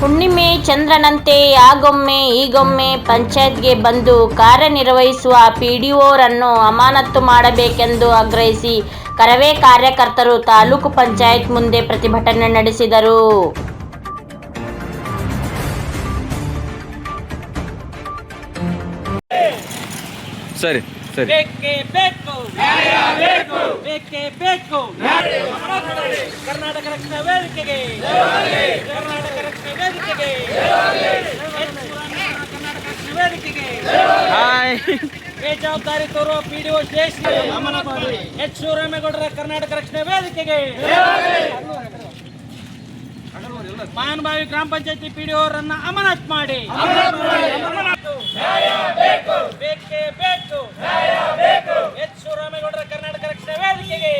ಹುಣ್ಣಿಮೆ ಚಂದ್ರನಂತೆ ಆಗೊಮ್ಮೆ ಈಗೊಮ್ಮೆ ಪಂಚಾಯತ್ಗೆ ಬಂದು ಕಾರ್ಯನಿರ್ವಹಿಸುವ ಪಿಡಿಒರನ್ನು ಅಮಾನತು ಮಾಡಬೇಕೆಂದು ಆಗ್ರಹಿಸಿ ಕರವೇ ಕಾರ್ಯಕರ್ತರು ತಾಲೂಕು ಪಂಚಾಯತ್ ಮುಂದೆ ಪ್ರತಿಭಟನೆ ನಡೆಸಿದರು. ಸರಿ ಸರಿ. ಬೇಕೇ ಬೇಕು. ನ್ಯಾಯ ಬೇಕು. ಬೇಕೇ ಬೇಕು. ಕರ್ನಾಟಕ ರಕ್ಷಣಾ ವೇದಿಕೆಗೆ. ಕರ್ನಾಟಕ ರಕ್ಷಣಾ ವೇದಿಕೆಗೆ ಕರ್ನಾಟಕ ರಕ್ಷಣಾ ವೇದಿಕೆಗೆ ಹಾಯ್. ಬೇಜವಾಬ್ದಾರಿ ತೋರುವ ಪಿಡಿಒ ಜಯಶ್ರೀ ಎಚ್ ಶಿವರಾಮೇಗೌಡರ ಕರ್ನಾಟಕ ರಕ್ಷಣಾ ವೇದಿಕೆಗೆ. ಮಾನ್ಭಾವಿ ಗ್ರಾಮ ಪಂಚಾಯತಿ ಪಿಡಿಒ ಅವರನ್ನ ಅಮಾನತ್ ಮಾಡಿ ಬೇಕೇ ಬೇಕು ಎಚ್ ಶಿವರಾಮೇಗೌಡರ ಕರ್ನಾಟಕ ರಕ್ಷಣಾ ವೇದಿಕೆಗೆ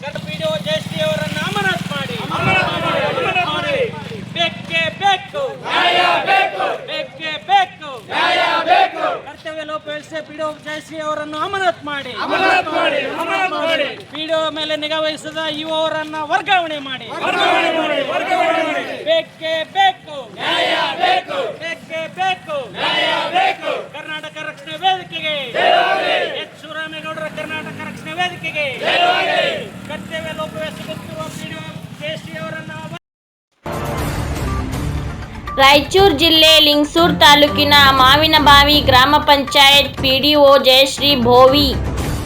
ಕನ್ನಡ ಪಿಡಿಒ ಜಯಶ್ರೀ ಅವರನ್ನ ಅಮಾನತ್ ಮಾಡಿ ಬೇಕೇ ಬೇಕು ಬೇಕೇ ಬೇಕು ಕರ್ತವ್ಯ ಲೋಪವೆಸೆ ಪಿಡಿಒ ಜಯಶ್ರೀ ಅವರನ್ನು ಅಮಾನತ್ ಮಾಡಿ. ಪಿಡಿಒ ಮೇಲೆ ನಿಗಾ ವಹಿಸದ ಇವರನ್ನ ವರ್ಗಾವಣೆ ಮಾಡಿ. ಬೇಕೇ ಬೇಕು. ಬೇಕೇ. ಬೇಕು ಕರ್ನಾಟಕ ರಕ್ಷಣಾ ವೇದಿಕೆಗೆ. ಎಚ್ ಶಿವರಾಮೇಗೌಡರ ಕರ್ನಾಟಕ ರಕ್ಷಣಾ ವೇದಿಕೆಗೆ. ಕರ್ತವ್ಯ ಲೋಪವೆಸಗುತ್ತಿರುವ ಪಿಡಿಒ ಜಯಶ್ರೀ ಅವರನ್ನ ರಾಯಚೂರು ಜಿಲ್ಲೆ ಲಿಂಗಸೂರು ತಾಲೂಕಿನ ಮಾವಿನಬಾವಿ ಗ್ರಾಮ panchayat P D O Jayashree Bhovi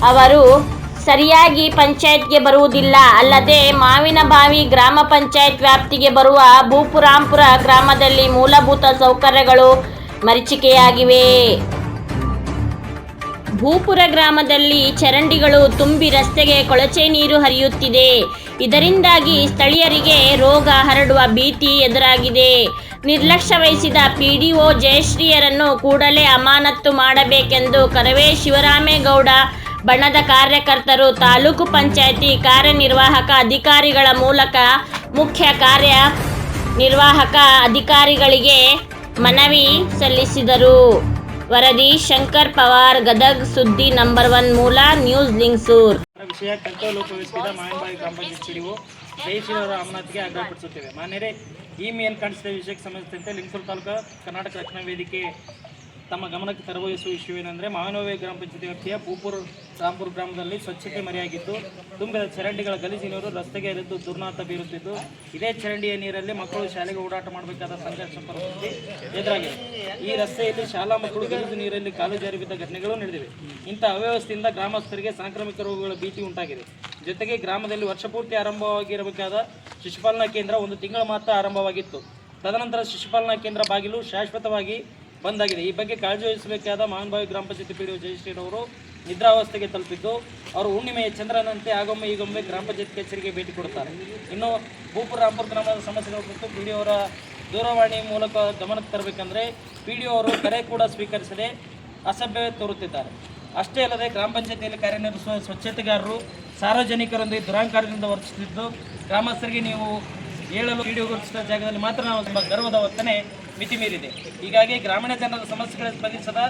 ಅವರು ಸರಿಯಾಗಿ ಪಂಚಾಯತ್ಗೆ ಬರುವುದಿಲ್ಲ. ಅಲ್ಲದೆ ಮಾವಿನಬಾವಿ ಗ್ರಾಮ ಪಂಚಾಯತ್ ವ್ಯಾಪ್ತಿಗೆ ಬರುವ ಭೂಪುರಾಂಪುರ ಗ್ರಾಮದಲ್ಲಿ ಮೂಲಭೂತ ಸೌಕರ್ಯಗಳು ಮರಿಚಿಕೆಯಾಗಿವೆ. ಭೂಪುರ ಗ್ರಾಮದಲ್ಲಿ ಚರಂಡಿಗಳು ತುಂಬಿ ರಸ್ತೆಗೆ ಕೊಳಚೆ ನೀರು ಹರಿಯುತ್ತಿದೆ. ಇದರಿಂದಾಗಿ ಸ್ಥಳೀಯರಿಗೆ ರೋಗ ಹರಡುವ ಭೀತಿ ಎದುರಾಗಿದೆ. ನಿರ್ಲಕ್ಷ್ಯ ವಹಿಸಿದ ಪಿಡಿಒ ಜಯಶ್ರೀಯರನ್ನು ಕೂಡಲೇ ಅಮಾನತ್ತು ಮಾಡಬೇಕೆಂದು ಕರವೇ ಶಿವರಾಮೇಗೌಡ, ಬಣದ ಕಾರ್ಯಕರ್ತರು, ತಾಲೂಕು ಪಂಚಾಯಿತಿ ಕಾರ್ಯನಿರ್ವಾಹಕ ಅಧಿಕಾರಿಗಳ ಮೂಲಕ ಮುಖ್ಯ ಕಾರ್ಯ ನಿರ್ವಾಹಕ ಅಧಿಕಾರಿಗಳಿಗೆ ಮನವಿ ಸಲ್ಲಿಸಿದರು. ವರದಿ ಶಂಕರ್ ಪವಾರ್, ಗದಗ್ ಸುದ್ದಿ ನಂಬರ್ ಒನ್ ಮೂಲ, ನ್ಯೂಸ್ ಲಿಂಗ್ಸೂರ್. ಮಾನ್ಯರೇ ಈ ಮೇಲ್ ಕಾಣಿಸಿದ ವಿಷಯಕ್ಕೆ ಸಂಬಂಧಿಸಿದಂತೆ ಲಿಂಗಸೂರು ತಾಲೂಕು ಕರ್ನಾಟಕ ರಕ್ಷಣಾ ವೇದಿಕೆ ತಮ್ಮ ಗಮನಕ್ಕೆ ತರವಹಿಸುವ ವಿಷಯ ಏನಂದರೆ ಮಾವಿನೋವೆ ಗ್ರಾಮ ಪಂಚಾಯತಿ ವ್ಯಾಪ್ತಿಯ ಪೂಪುರ್, ರಾಂಪುರ್ ಗ್ರಾಮದಲ್ಲಿ ಸ್ವಚ್ಛತೆ ಮರೆಯಾಗಿದ್ದು ತುಂಬಿದ ಚರಂಡಿಗಳ ಗಲೀಜಿನವರು ರಸ್ತೆಗೆ ಹರಿದು ದುರ್ನಾತ ಬೀರುತ್ತಿದ್ದು, ಇದೇ ಚರಂಡಿಯ ನೀರಲ್ಲಿ ಮಕ್ಕಳು ಶಾಲೆಗೆ ಓಡಾಟ ಮಾಡಬೇಕಾದ ಸಂಘರ್ಷ ಪರಿಸ್ಥಿತಿ ಎದುರಾಗಿದೆ. ಈ ರಸ್ತೆಯಲ್ಲಿ ಶಾಲಾ ಮಕ್ಕಳು ಗಲೀಜು ನೀರಲ್ಲಿ ಕಾಲು ಜಾರಿ ಬಿದ್ದ ಘಟನೆಗಳು ನಡೆದಿವೆ. ಇಂಥ ಅವ್ಯವಸ್ಥೆಯಿಂದ ಗ್ರಾಮಸ್ಥರಿಗೆ ಸಾಂಕ್ರಾಮಿಕ ರೋಗಗಳ ಭೀತಿ ಉಂಟಾಗಿದೆ. ಜೊತೆಗೆ ಗ್ರಾಮದಲ್ಲಿ ವರ್ಷಪೂರ್ತಿ ಆರಂಭವಾಗಿರಬೇಕಾದ ಶಿಶುಪಾಲನಾ ಕೇಂದ್ರ ಒಂದು ತಿಂಗಳ ಮಾತ್ರ ಆರಂಭವಾಗಿತ್ತು. ತದನಂತರ ಶಿಶುಪಾಲನಾ ಕೇಂದ್ರ ಬಾಗಿಲು ಶಾಶ್ವತವಾಗಿ ಬಂದಾಗಿದೆ. ಈ ಬಗ್ಗೆ ಕಾಳಜಿ ವಹಿಸಬೇಕಾದ ಮಹಾನುಭಾವಿ ಗ್ರಾಮ ಪಂಚಾಯತಿ ಪಿ ಡಿ ಜಯಶ್ರೀರವರು ನಿದ್ರಾವಸ್ಥೆಗೆ ತಲುಪಿದ್ದು, ಅವರು ಹುಣ್ಣಿಮೆಯ ಚಂದ್ರನಂತೆ ಆಗೊಮ್ಮೆ ಈಗೊಮ್ಮೆ ಗ್ರಾಮ ಪಂಚಾಯತ್ ಕಚೇರಿಗೆ ಭೇಟಿ ಕೊಡುತ್ತಾರೆ. ಇನ್ನು ಭೂಪುರ ಗ್ರಾಮದ ಸಮಸ್ಯೆಗಳ ಕುರಿತು ಪಿ ಡಿ ಅವರ ದೂರವಾಣಿ ಮೂಲಕ ಗಮನಕ್ಕೆ ತರಬೇಕಂದ್ರೆ ಪಿ ಡಿ ಅವರು ಕರೆ ಕೂಡ ಸ್ವೀಕರಿಸದೆ ಅಸಭ್ಯ ತೋರುತ್ತಿದ್ದಾರೆ. ಅಷ್ಟೇ ಅಲ್ಲದೆ ಗ್ರಾಮ ಪಂಚಾಯತಿಯಲ್ಲಿ ಕಾರ್ಯನಿರ್ವಹಿಸುವ ಸ್ವಚ್ಛತೆಗಾರರು, ಸಾರ್ವಜನಿಕರೊಂದಿಗೆ ದುರಾಂಕಾರದಿಂದ ವರ್ತಿಸುತ್ತಿದ್ದು, ಗ್ರಾಮಸ್ಥರಿಗೆ ನೀವು ಹೇಳಲು ವಿಡಿಯೋ ಗುರುತಿಸಿದ ಜಾಗದಲ್ಲಿ ಮಾತ್ರ ನಾವು ತುಂಬ ಗರ್ವದ ವರ್ತನೆ ಮಿತಿ ಮೀರಿದೆ. ಹೀಗಾಗಿ ಗ್ರಾಮೀಣ ಜನರ ಸಮಸ್ಯೆಗಳ ಸ್ಪಂದಿಸದ,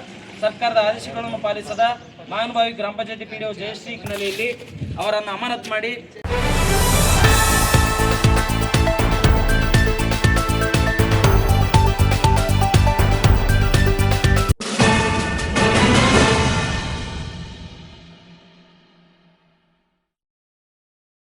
ಸರ್ಕಾರದ ಆದೇಶಗಳನ್ನು ಪಾಲಿಸದ, ಮಹಾನುಭಾವಿ ಗ್ರಾಮ panchayati P D O Jayashree ಹಿನ್ನೆಲೆಯಲ್ಲಿ ಅವರನ್ನು ಅಮಾನತು ಮಾಡಿ